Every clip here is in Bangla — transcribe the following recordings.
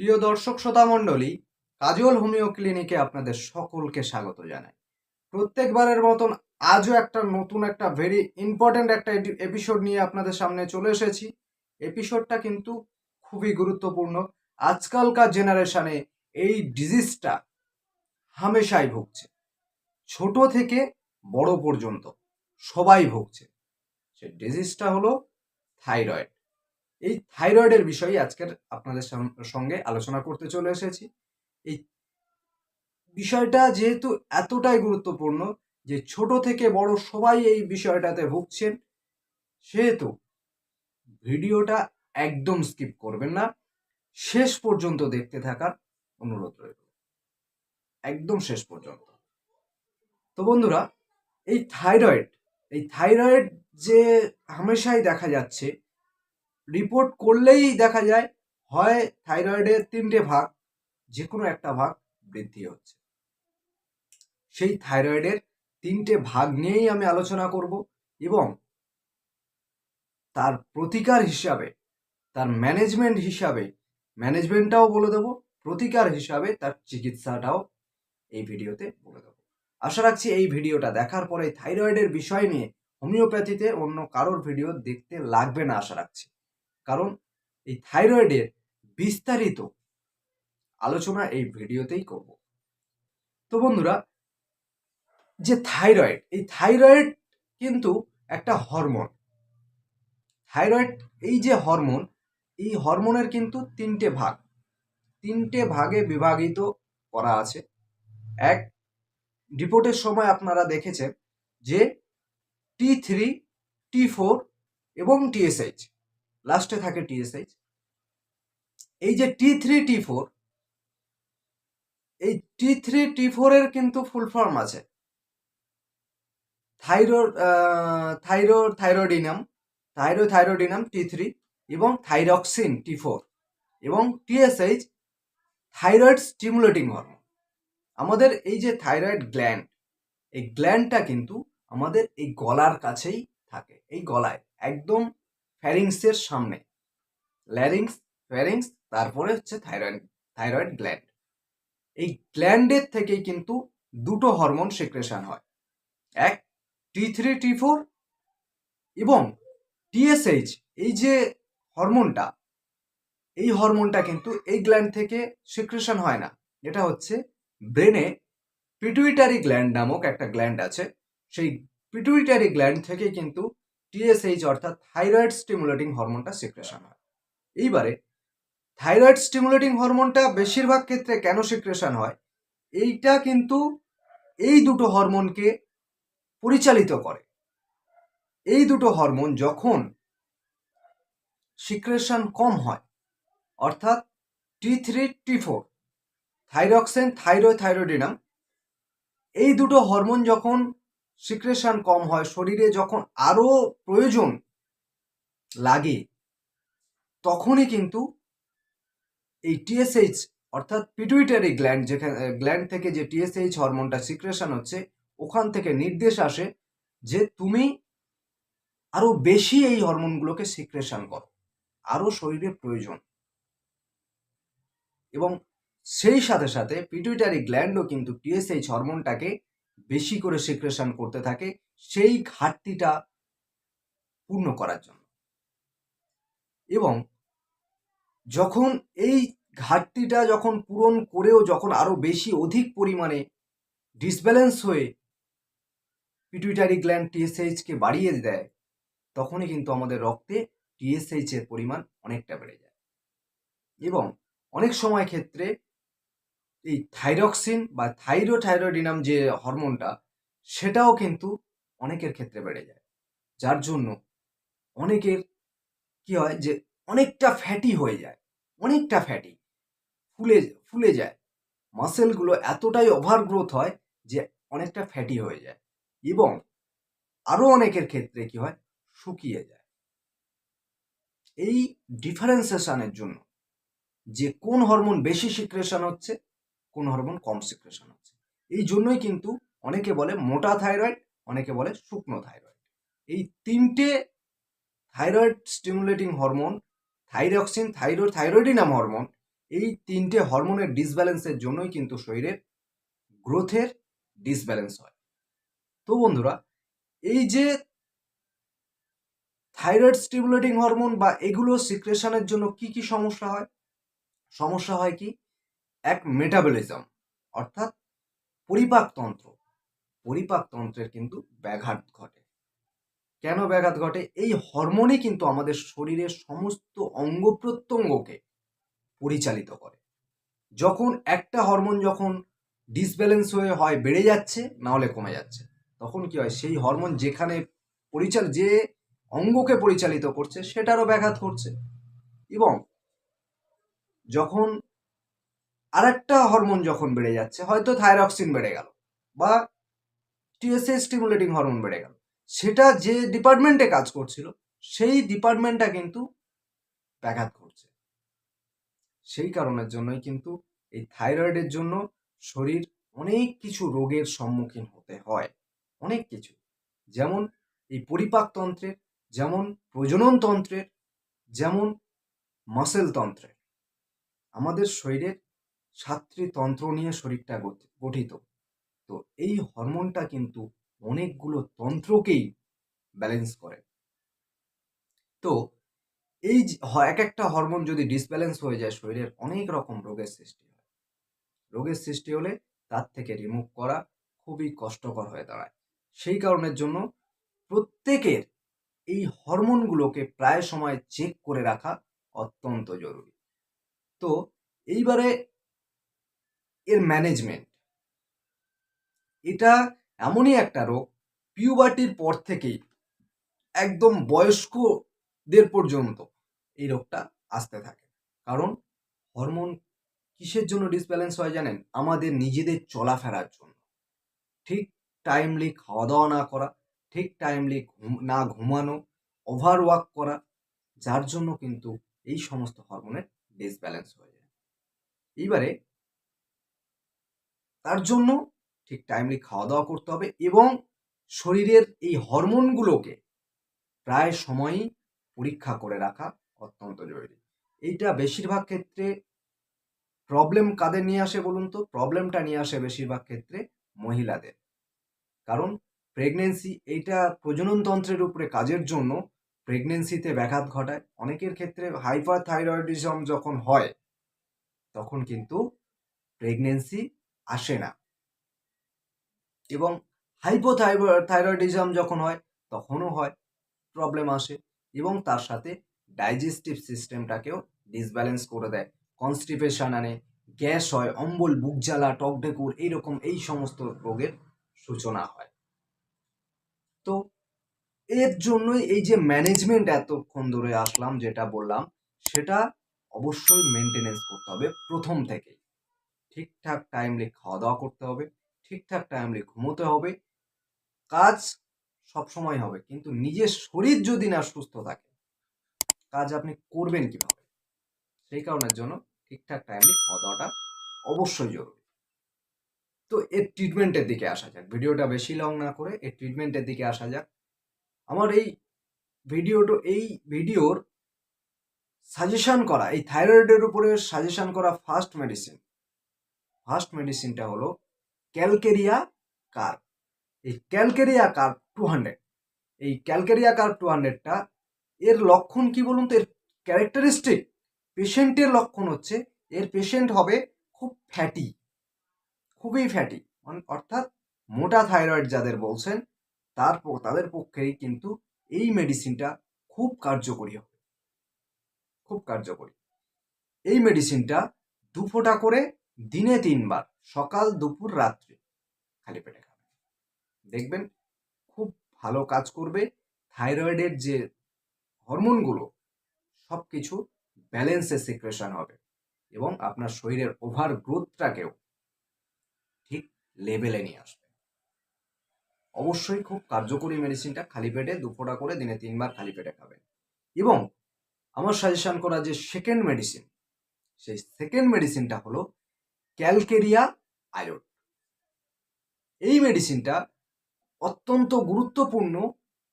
প্রিয় দর্শক শ্রোতা মণ্ডলী, কাজল হোমিও ক্লিনিকে আপনাদের সকলকে স্বাগত জানাই। প্রত্যেকবারের মতন আজও একটা নতুন একটা ভেরি ইম্পর্ট্যান্ট একটা এপিসোড নিয়ে আপনাদের সামনে চলে এসেছি। এপিসোডটা কিন্তু খুবই গুরুত্বপূর্ণ। আজকালকার জেনারেশনে এই ডিজিজটা হামেশাই ভুগছে। ছোট থেকে বড় পর্যন্ত সবাই ভুগছে। সে ডিজিজটা হলো থাইরয়েড এই থাইরয়েডের বিষয়ে আজকের আপনাদের সঙ্গে আলোচনা করতে চলে এসেছি। এই বিষয়টা যেহেতু এতটাই গুরুত্বপূর্ণ যে ছোট থেকে বড় সবাই এই বিষয়টাতে ভুগছেন, সেহেতু ভিডিওটা একদম স্কিপ করবেন না। শেষ পর্যন্ত দেখতে থাকার অনুরোধ রইল। একদম শেষ পর্যন্ত। তো বন্ধুরা, এই থাইরয়েড এই থাইরয়েড যে হামেশাই দেখা যাচ্ছে রিপোর্ট করলেই দেখা যায়, হয় থাইরয়েডের তিনটে ভাগ যে কোনো একটা ভাগ বৃদ্ধি হচ্ছে। সেই থাইরয়েডের তিনটে ভাগ নিয়েই আমি আলোচনা করব এবং তার প্রতিকার হিসাবে, তার ম্যানেজমেন্ট হিসাবে ম্যানেজমেন্টটাও বলে দেবো, প্রতিকার হিসাবে তার চিকিৎসাটাও এই ভিডিওতে বলে দেবো। আশা রাখছি এই ভিডিওটা দেখার পরে থাইরয়েডের বিষয় নিয়ে হোমিওপ্যাথিতে অন্য কারোর ভিডিও দেখতে লাগবে না, আশা রাখছি। কারণ এই থাইরয়েডের বিস্তারিত আলোচনা এই ভিডিওতেই করব। তো বন্ধুরা, যে থাইরয়েড, এই থাইরয়েড কিন্তু একটা হরমোন। থাইরয়েড, এই যে হরমোন, এই হরমোনের কিন্তু তিনটে ভাগ। তিনটে ভাগে বিভাগিত করা আছে। এক রিপোর্টের সময় আপনারা দেখেছেন যে টি থ্রি টি ফোর এবং টিএসএইচ লাস্টে থাকে টিএসএইচ এই যে টি থ্রি টি ফোর এই টি থ্রি টি ফোর এর কিন্তু ফুল ফর্ম আছে। Thyro thyro thyroidinum thyro thyroidinum T three এবং থাইরক্সিন টি ফোর এবং টিএসএইচ থাইরয়েড স্টিমুলেটিং হরমোন আমাদের এই যে থাইরয়েড গ্ল্যান্ড এই গ্ল্যান্ডটা কিন্তু আমাদের এই গলার কাছেই থাকে, এই গলায়, একদম ফ্যারিংসের সামনে। ল্যারিংস ফ্যারিংস তারপরে হচ্ছে থাইরয়েড থাইরয়েড গ্ল্যান্ড এই গ্ল্যান্ডের থেকেই কিন্তু দুটো হরমোন সিক্রেশন হয়। এক টি থ্রি টি ফোর এবং টিএসএইচ এই যে হরমোনটা এই হরমোনটা কিন্তু এই গ্ল্যান্ড থেকে সিক্রেশন হয় না। এটা হচ্ছে ব্রেনে পিটুইটারি গ্ল্যান্ড নামক একটা গ্ল্যান্ড আছে। সেই পিটুইটারি গ্ল্যান্ড থেকে কিন্তু টিএসএইচ অর্থাৎ থাইরয়েড স্টিমুলেটিং হরমোনটা সিক্রেশন হয়। এইবারে থাইরয়েড স্টিমুলেটিং হরমোনটা বেশিরভাগ ক্ষেত্রে কেন সিক্রেশন হয়? এইটা কিন্তু এই দুটো হরমোনকে পরিচালিত করে। এই দুটো হরমোন যখন সিক্রেশন কম হয়, অর্থাৎ T three T four thyroxine thyro থাইরোডিনাম এই দুটো হরমোন যখন সিক্রেশন কম হয়, শরীরে যখন আরও প্রয়োজন লাগে, তখনই কিন্তু এই টিএসএইচ অর্থাৎ পিটুইটারি গ্ল্যান্ড যেখানে গ্ল্যান্ড থেকে যে টিএসএইচ হরমোনটা সিক্রেশন হচ্ছে, ওখান থেকে নির্দেশ আসে যে তুমি আরও বেশি এই হরমোনগুলোকে সিক্রেশন করো, আরও শরীরে প্রয়োজন। এবং সেই সাথে সাথে পিটুইটারি গ্ল্যান্ডও কিন্তু টিএসএইচ হরমোনটাকে বেশি করে সিক্রেশন করতে থাকে সেই ঘাটতিটা পূর্ণ করার জন্য। এবং যখন এই ঘাটতিটা যখন পূরণ করেও যখন আরও বেশি অধিক পরিমাণে ডিসব্যালেন্স হয়ে পিটুইটারি গ্ল্যান্ড টিএসএইচ কে বাড়িয়ে দেয়, তখনই কিন্তু আমাদের রক্তে টিএসএইচ এর পরিমাণ অনেকটা বেড়ে যায়। এবং অনেক সময় ক্ষেত্রে এই থাইরক্সিন বা থাইরো থাইরোডিনাম যে হরমোনটা সেটাও কিন্তু অনেকের ক্ষেত্রে বেড়ে যায়। যার জন্য অনেকের কি হয় যে অনেকটা ফ্যাটি হয়ে যায়, অনেকটা ফ্যাটি ফুলে ফুলে যায়। মাসেলগুলো এতটাই ওভার গ্রোথ হয় যে অনেকটা ফ্যাটি হয়ে যায় এবং আরও অনেকের ক্ষেত্রে কি হয় শুকিয়ে যায়। এই ডিফারেন্সেশনের জন্য যে কোন হরমোন বেশি সিক্রেশন হচ্ছে কোন হরমোন কম সিক্রেশন হচ্ছে। এই জন্যই কিন্তু অনেকে বলে মোটা থাইরয়েড, অনেকে বলে শুকনো থাইরয়েড। এই তিনটে thyroid stimulating hormone thyroxine thyro thyroidinum hormone, এই তিনটে হরমোনের ডিসব্যালেন্সের জন্যই কিন্তু শরীরের গ্রোথের ডিসব্যালেন্স হয়। তো বন্ধুরা, এই যে থাইরয়েড স্টিমুলেটিং হরমোন বা এগুলো সিক্রেশনের জন্য কি কি সমস্যা হয়? সমস্যা হয় কি? এক মেটাবলিজম অর্থাৎ পরিপাকতন্ত্র পরিপাকতন্ত্রের কিন্তু ব্যাঘাত ঘটে। কেন ব্যাঘাত ঘটে? এই হরমোনই কিন্তু আমাদের শরীরের সমস্ত অঙ্গ প্রত্যঙ্গকে পরিচালিত করে। যখন একটা হরমোন যখন ডিসব্যালেন্স হয়ে হয়, বেড়ে যাচ্ছে, না হলে কমে যাচ্ছে। তখন কি হয়? সেই হরমোন যেখানে পরিচাল, যে অঙ্গকে পরিচালিত করছে, সেটারও ব্যাঘাত করছে এবং যখন আরেকটা হরমোন যখন বেড়ে যাচ্ছে, হয়তো থাইরক্সিন বেড়ে গেল বা টিএসএ স্টিমুলেটিং হরমোন বেড়ে গেল। সেটা যে ডিপার্টমেন্টে কাজ করছিল, সেই ডিপার্টমেন্টটা কিন্তু ব্যাঘাত করছে সেই কারণের জন্যই কিন্তু এই থাইরয়েডের জন্য শরীর অনেক কিছু রোগের সম্মুখীন হতে হয়। অনেক কিছু। যেমন এই পরিপাকতন্ত্রের যেমন প্রজননতন্ত্রের যেমন মাসেল তন্ত্রের। আমাদের শরীরের সাতটি তন্ত্র নিয়ে শরীরটা গঠিত। তো এই হরমোনটা কিন্তু অনেকগুলো তন্ত্রকেই ব্যালেন্স করে। তো এই এক একটা হরমোন যদি ডিসব্যালেন্স হয়ে যায়, শরীরের অনেক রকম রোগের সৃষ্টি হয়। রোগের সৃষ্টি হলে তার থেকে রিমুভ করা খুবই কষ্টকর হয়ে দাঁড়ায়। সেই কারণের জন্য প্রত্যেকের এই হরমোনগুলোকে প্রায় সময় চেক করে রাখা অত্যন্ত জরুরি। তো এইবারে এর ম্যানেজমেন্ট এটা এমনই একটা রোগ পিউবার্টির পর থেকেই, একদম বয়স্কদের পর্যন্ত এই রোগটা আসতে থাকে। কারণ হরমোন কিসের জন্য ডিসব্যালেন্স হয় জানেন? আমাদের নিজেদের চলাফেরার জন্য। ঠিক টাইমলি খাওয়া দাওয়া না করা, ঠিক টাইমলি না ঘুমানো ওভার ওয়ার্ক করা, যার জন্য কিন্তু এই সমস্ত হরমোনের ডিসব্যালেন্স হয়ে যায়। এইবারে তার জন্য ঠিক টাইমলি খাওয়া দাওয়া করতে হবে এবং শরীরের এই হরমোনগুলোকে প্রায় সময়ই পরীক্ষা করে রাখা অত্যন্ত জরুরি। এইটা বেশিরভাগ ক্ষেত্রে প্রবলেম কাদের নিয়ে আসে বলুন তো? প্রবলেমটা নিয়ে আসে বেশিরভাগ ক্ষেত্রে মহিলাদের। কারণ প্রেগনেন্সি এইটা প্রজননতন্ত্রের উপরে কাজের জন্য প্রেগনেন্সিতে ব্যাঘাত ঘটায়। অনেকের ক্ষেত্রে হাইপার থাইরয়েডিজম যখন হয়, তখন কিন্তু প্রেগনেন্সি আসে না। এবং হাইপোথাইরয়েডিজম যখন হয়, তখনও হয় প্রবলেম আসে এবং তার সাথে ডাইজেস্টিভ সিস্টেমটাকেও ডিসব্যালেন্স করে দেয়। কনস্টিপেশন আনে, গ্যাস হয়, অম্বল, বুক জ্বালা টক ঢেকুর, এইরকম এই সমস্ত রোগের সূচনা হয়। তো এর জন্যই এই যে ম্যানেজমেন্ট এতক্ষণ ধরে আসলাম, যেটা বললাম, সেটা অবশ্যই মেনটেনেন্স করতে হবে প্রথম থেকেই। ঠিকঠাক টাইমলি খাওয়া দাওয়া করতে হবে, ঠিকঠাক টাইমলি ঘুমোতে হবে, কাজ সব সময় হবে, কিন্তু নিজের শরীর যদি না সুস্থ থাকে, কাজ আপনি করবেন কীভাবে? সেই কারণের জন্য ঠিকঠাক টাইমলি খাওয়া দাওয়াটা অবশ্যই জরুরি। তো এর ট্রিটমেন্টের দিকে আসা যাক, ভিডিওটা বেশি লং না করে এর ট্রিটমেন্টের দিকে আসা যাক। আমার এই ভিডিওটা, এই ভিডিওর সাজেশন করা, এই থাইরয়েডের উপরে সাজেশন করা ফার্স্ট মেডিসিন ফার্স্ট মেডিসিনটা হলো ক্যালকেরিয়া কার এই ক্যালকেরিয়া কার টু হান্ড্রেড এই ক্যালকেরিয়া কার টু হান্ড্রেডটা এর লক্ষণ কি বলুন তো? এর ক্যারেক্টারিস্টিক পেশেন্টের লক্ষণ হচ্ছে, এর পেশেন্ট হবে খুব ফ্যাটি, খুবই ফ্যাটি। অর্থাৎ মোটা থাইরয়েড যাদের বলছেন, তার তাদের পক্ষেই কিন্তু এই মেডিসিনটা খুব কার্যকরী হবে। খুব কার্যকরী। এই মেডিসিনটা দু ফোঁটা করে দিনে তিনবার, সকাল, দুপুর, রাত্রে খালি পেটে খাবেন দেখবেন খুব ভালো কাজ করবে, থাইরয়েডের যে হরমোনগুলো সব কিছু ব্যালেন্সে সিক্রেশন হবে এবং আপনার শরীরের ওভার গ্রোথটাকেও ঠিক লেভেলে নিয়ে আসবে। অবশ্যই খুব কার্যকরী মেডিসিনটা খালি পেটে, দুফোটা করে দিনে তিনবার খালি পেটে খাবেন। এবং আমার সাজেশন করা যে সেকেন্ড মেডিসিন সেই সেকেন্ড মেডিসিনটা হলো ক্যালকেরিয়া আয়োড এই মেডিসিনটা অত্যন্ত গুরুত্বপূর্ণ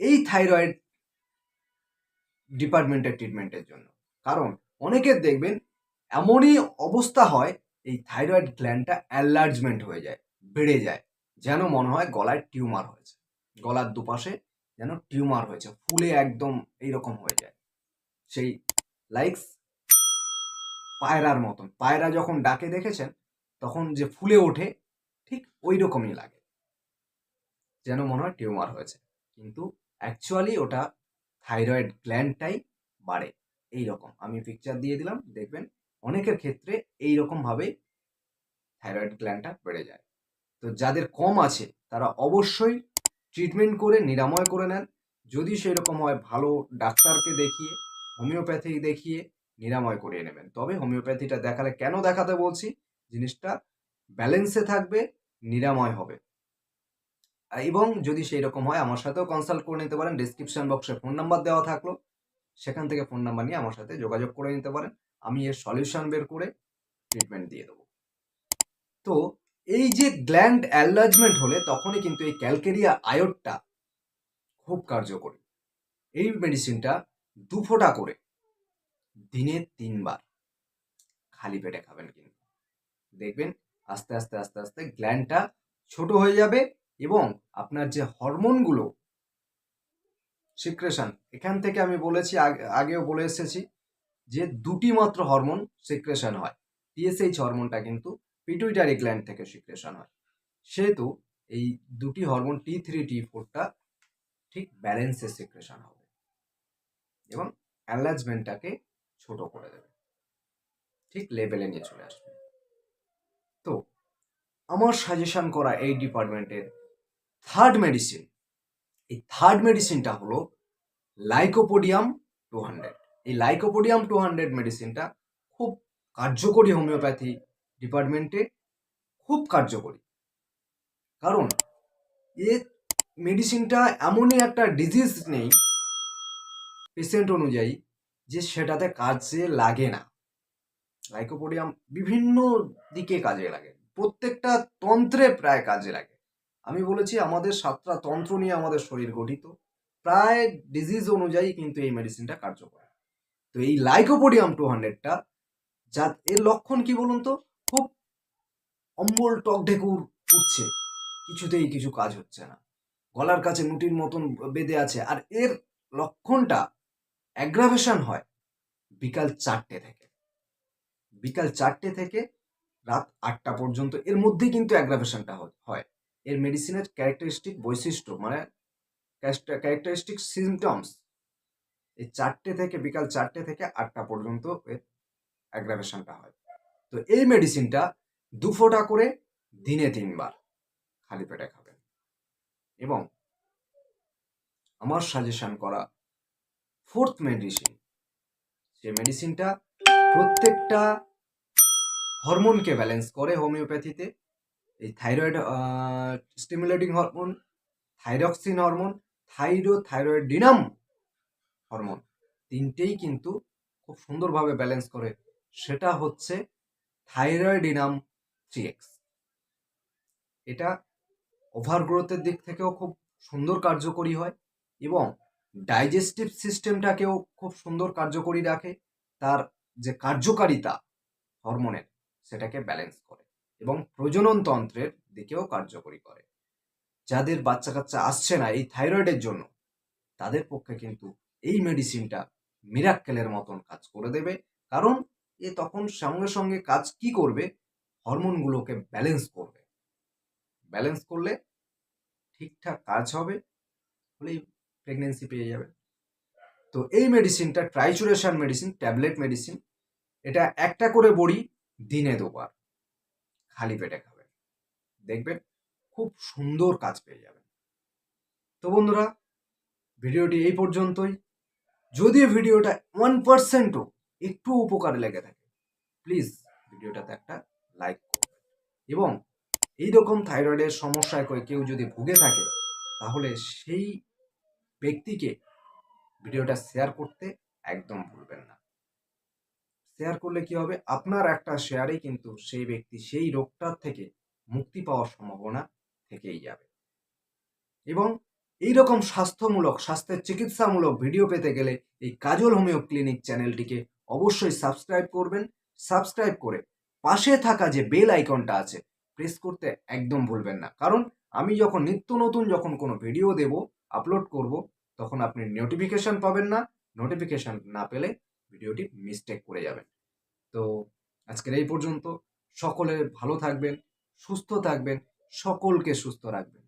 এই থাইরয়েড ডিপার্টমেন্টের ট্রিটমেন্টের জন্য। কারণ অনেকের দেখবেন এমনই অবস্থা হয়, এই থাইরয়েড গ্ল্যান্ডটা অ্যালার্জমেন্ট হয়ে যায়, বেড়ে যায়, যেন মনে হয় গলায় টিউমার হয়েছে। গলার দুপাশে যেন টিউমার হয়েছে, ফুলে একদম এইরকম হয়ে যায়। সেই লাইকস পায়রার মতন। পায়রা যখন ডাকে দেখেছেন তখন যে ফুলে ওঠে, ঠিক ওই রকমই লাগে। যেন মনে হয় টিউমার হয়েছে। কিন্তু অ্যাকচুয়ালি ওটা থাইরয়েড গ্ল্যান্ডটাই বাড়ে। এই রকম আমি পিকচার দিয়ে দিলাম, দেখবেন অনেকের ক্ষেত্রে এই রকম ভাবেই থাইরয়েড গ্ল্যান্ডটা বেড়ে যায়। তো যাদের কম আছে, তারা অবশ্যই ট্রিটমেন্ট করে, নিরাময় করে নেন। যদি সেই রকম হয়, ভালো ডাক্তারকে দেখিয়ে হোমিওপ্যাথি দেখিয়ে, নিরাময় করিয়ে নেবেন। তবে হোমিওপ্যাথিটা দেখালে কেন দেখাতে বলছি? জিনিসটা ব্যালেন্সে থাকবে, নিরাময় হবে। এবং যদি সেই রকম হয়, আমার সাথেও কনসাল্ট করে নিতে পারেন ডিসক্রিপশন বক্সে ফোন নাম্বার দেওয়া থাকল, সেখান থেকে ফোন নাম্বার নিয়ে আমার সাথে যোগাযোগ করে নিতে পারেন। আমি এর সলিউশন বের করে ট্রিটমেন্ট দিয়ে দেবো। তো এই যে গ্ল্যান্ড অ্যালার্জমেন্ট হলে, তখনই কিন্তু এই ক্যালকেরিয়া আয়োডটা খুব কার্যকরী। এই মেডিসিনটা দু ফোঁটা করে দিনে তিনবার খালি পেটে খাবেন কিন্তু। দেখবেন আস্তে আস্তে আস্তে আস্তে গ্ল্যান্ডটা ছোট হয়ে যাবে এবং আপনার যে হরমোনগুলো সিক্রেশন এখান থেকে আমি বলেছি, আগে- আগেও বলে এসেছি যে দুটি মাত্র হরমোন সিক্রেশন হয়। টিএসএইচ হরমোনটা কিন্তু পিটুইটারি গ্ল্যান্ড থেকে সিক্রেশন হয়। সেহেতু এই দুটি হরমোন টি থ্রি টি ফোরটা ঠিক ব্যালেন্সে সিক্রেশন হবে এবং অ্যালার্জমেন্টটাকে ছোট করে দেবে। ঠিক লেভেলে নিয়ে চলে আসবে। তো আমার সাজেশন করা এই ডিপার্টমেন্টের থার্ড মেডিসিন এই থার্ড মেডিসিনটা হলো লাইকোপোডিয়াম টু হান্ড্রেড এই লাইকোপোডিয়াম টু হান্ড্রেড মেডিসিনটা খুব কার্যকরী হোমিওপ্যাথি ডিপার্টমেন্টে খুব কার্যকরী। কারণ এ মেডিসিনটা এমনই একটা ডিজিজ নেই পেশেন্ট অনুযায়ী যে সেটাতে কাজে লাগে না। লাইকোপোডিয়াম বিভিন্ন দিকে কাজে লাগে। প্রত্যেকটা তন্ত্রে প্রায় কাজে লাগে। আমি বলেছি, আমাদের সাতটা তন্ত্র নিয়ে আমাদের শরীর গঠিত। প্রায় ডিজিজ অনুযায়ী কিন্তু এই মেডিসিনটা কার্যকর। তো এই লাইকোপোডিয়াম টু হান্ড্রেডটা যা এর লক্ষণ কি বলুন তো? খুব অম্বল টক ঢেকুর উঠছে, কিছুতেই কিছু কাজ হচ্ছে না। গলার কাছে নুটির মতন বেঁধে আছে। আর এর লক্ষণটা অ্যাগ্রাভেশন হয় বিকাল চারটে থেকে। বিকাল চারটে থেকে রাত আটটা পর্যন্ত। এর মধ্যে কিন্তু অ্যাগ্রাভেশনটা হয় এর মেডিসিনের ক্যারেক্টারিস্টিক বৈশিষ্ট্য মানে ক্যারেক্টারিস্টিক সিমটমস এই চারটে থেকে, বিকাল চারটে থেকে আটটা পর্যন্ত এর অ্যাগ্রাভেশনটা হয়। তো এই মেডিসিনটা দু ফোঁটা করে দিনে তিনবার খালি পেটে খাবেন। এবং আমার সাজেশন করা ফোর্থ মেডিসিন যে মেডিসিনটা প্রত্যেকটা হরমোনকে ব্যালেন্স করে হোমিওপ্যাথিতে এই thyroid stimulating hormone thyroxine hormone thyro thyroidinum hormone তিনটেই কিন্তু খুব সুন্দরভাবে ব্যালেন্স করে। সেটা হচ্ছে থাইরয়েডিনাম থ্রি এক্স এটা ওভার গ্রোথের দিক থেকেও খুব সুন্দর কার্যকরী হয় এবং ডাইজেস্টিভ সিস্টেমটাকেও খুব সুন্দর কার্যকরী রাখে। তার যে কার্যকারিতা হরমোনের সেটাকে ব্যালেন্স করে এবং প্রজনন তন্ত্রের দিকেও কার্যকরী করে। যাদের বাচ্চা কাচ্চা আসছে না এই থাইরয়েডের জন্য, তাদের পক্ষে কিন্তু এই মেডিসিনটা মিরাক্কেলের মতন কাজ করে দেবে। কারণ এ তখন সঙ্গে সঙ্গে কাজ কি করবে? হরমোনগুলোকে ব্যালেন্স করবে। ব্যালেন্স করলে ঠিকঠাক কাজ হবে, হলেই প্রেগনেন্সি পেয়ে যাবে। তো এই মেডিসিনটা ট্রাইচুরেশন মেডিসিন ট্যাবলেট মেডিসিন এটা একটা করে বড়ি দিনে দুবার খালি পেটে খাবেন। দেখবেন খুব সুন্দর কাজ পেয়ে যাবেন। তো বন্ধুরা, ভিডিওটি এই পর্যন্তই। যদি ভিডিওটা ওয়ান পার্সেন্টও একটু উপকারে লেগে থাকে প্লিজ ভিডিওটাতে একটা লাইক করবেন। এবং এই রকম থাইরয়েডের সমস্যায় কেউ যদি ভুগে থাকে, তাহলে সেই ব্যক্তিকে ভিডিওটা শেয়ার করতে একদম ভুলবেন না। শেয়ার করলে কি হবে? আপনার একটা শেয়ারে কিন্তু সেই ব্যক্তি সেই রোগটার থেকে মুক্তি পাওয়ার সম্ভাবনা থেকেই যাবে। এবং এই রকম স্বাস্থ্যমূলক, স্বাস্থ্যের চিকিৎসামূলক ভিডিও পেতে গেলে এই কাজল হোমিও ক্লিনিক চ্যানেলটিকে অবশ্যই সাবস্ক্রাইব করবেন। সাবস্ক্রাইব করে পাশে থাকা যে বেল আইকনটা আছে প্রেস করতে একদম ভুলবেন না। কারণ আমি যখন নিত্য নতুন যখন কোনো ভিডিও দেব আপলোড করব, তখন আপনি নোটিফিকেশান পাবেন না। নোটিফিকেশান না পেলে ভিডিওটি মিসটেক করে যাবেন। তো আজকের এই পর্যন্ত সকলে ভালো থাকবেন সুস্থ থাকবেন সকলকে সুস্থ রাখবেন।